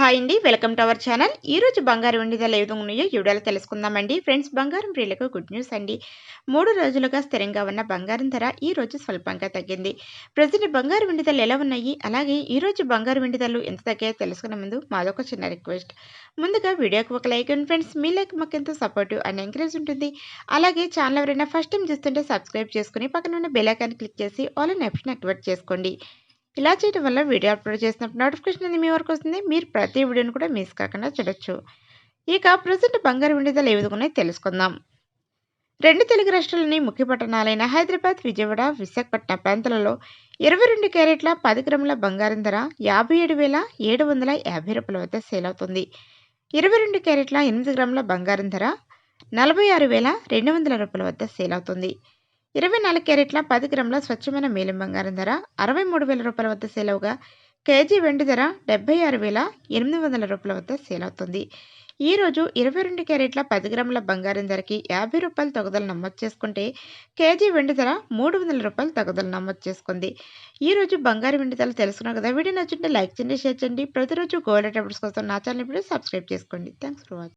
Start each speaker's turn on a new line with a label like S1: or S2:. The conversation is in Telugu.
S1: హాయ్ అండి. Welcome to our channel. ఈ రోజు బంగారు వెండి ధరలు ఏ విధంగా ఉన్నాయో ఈ తెలుసుకుందామండి. ఫ్రెండ్స్ బంగారం ప్రియులకు గుడ్ న్యూస్ అండి. మూడు రోజులుగా స్థిరంగా ఉన్న బంగారం ధర ఈ రోజు స్వల్పంగా తగ్గింది. ప్రజెంట్ బంగారు వెండి ధరలు ఎలా ఉన్నాయి? అలాగే ఈ రోజు బంగారు వెండి ధరలు ఎంత తగ్గాయో తెలుసుకునే ముందు మాదొక చిన్న రిక్వెస్ట్. ముందుగా వీడియోకి ఒక లైక్ అండ్ ఫ్రెండ్స్ మీ లైక్ మాకు ఎంతో సపోర్టివ్ అండ్ ఎంకరేజ్ ఉంటుంది. అలాగే ఛానల్ ఎవరైనా ఫస్ట్ టైం చూస్తుంటే సబ్స్క్రైబ్ చేసుకుని పక్కన ఉన్న బెల్ ఐకాన్ క్లిక్ చేసి ఆల్ అండ్ ఆప్షన్ యాక్టివేట్ చేసుకోండి. ఇలా చేయడం వల్ల వీడియో అప్లోడ్ చేసినప్పుడు నోటిఫికేషన్ అనేది మీ వరకు వస్తుంది. మీరు ప్రతి వీడియోని కూడా మిస్ కాకుండా చూడొచ్చు. ఇక ప్రజెంట్ బంగారు విడుదల ఏ విధంగా తెలుసుకుందాం. రెండు తెలుగు రాష్ట్రాలని ముఖ్య పట్టణాలైన హైదరాబాద్ విజయవాడ విశాఖపట్నం ప్రాంతాలలో ఇరవై రెండు క్యారెట్ల పది గ్రాముల బంగారం ధర యాభై ఏడు వేల ఏడు వందల యాభై రూపాయల వద్ద సేల్ అవుతుంది. ఇరవై రెండు క్యారెట్ల ఎనిమిది గ్రాముల బంగారం ధర నలభై ఆరు వేల రెండు వందల రూపాయల వద్ద సేల్ అవుతుంది. ఇరవై నాలుగు క్యారెట్ల పది గ్రాముల స్వచ్ఛమైన మేలిం బంగారం ధర అరవై మూడు వేల రూపాయల వద్ద సేల్ అవగా. కేజీ వెండి ధర డెబ్బై ఆరు వేల ఎనిమిది వందల రూపాయల వద్ద సేల్ అవుతుంది. ఈ రోజు ఇరవై రెండు క్యారెట్ల పది గ్రాముల బంగారం ధరకి యాభై రూపాయలు తగుదల నమోదు చేసుకుంటే కేజీ వెండి ధర మూడు వందల రూపాయలు తగుదల నమోదు చేసుకుంది. ఈ రోజు వెండి ధరలు తెలుసుకున్నాం కదా వీడియో నచ్చుంటే లైక్ చేయండి షేర్ చేయండి. ప్రతిరోజు గోల్డ్ అప్డేట్స్ కోసం నా ఛానల్ ఇప్పుడు సబ్స్క్రైబ్ చేసుకోండి. Thanks for watching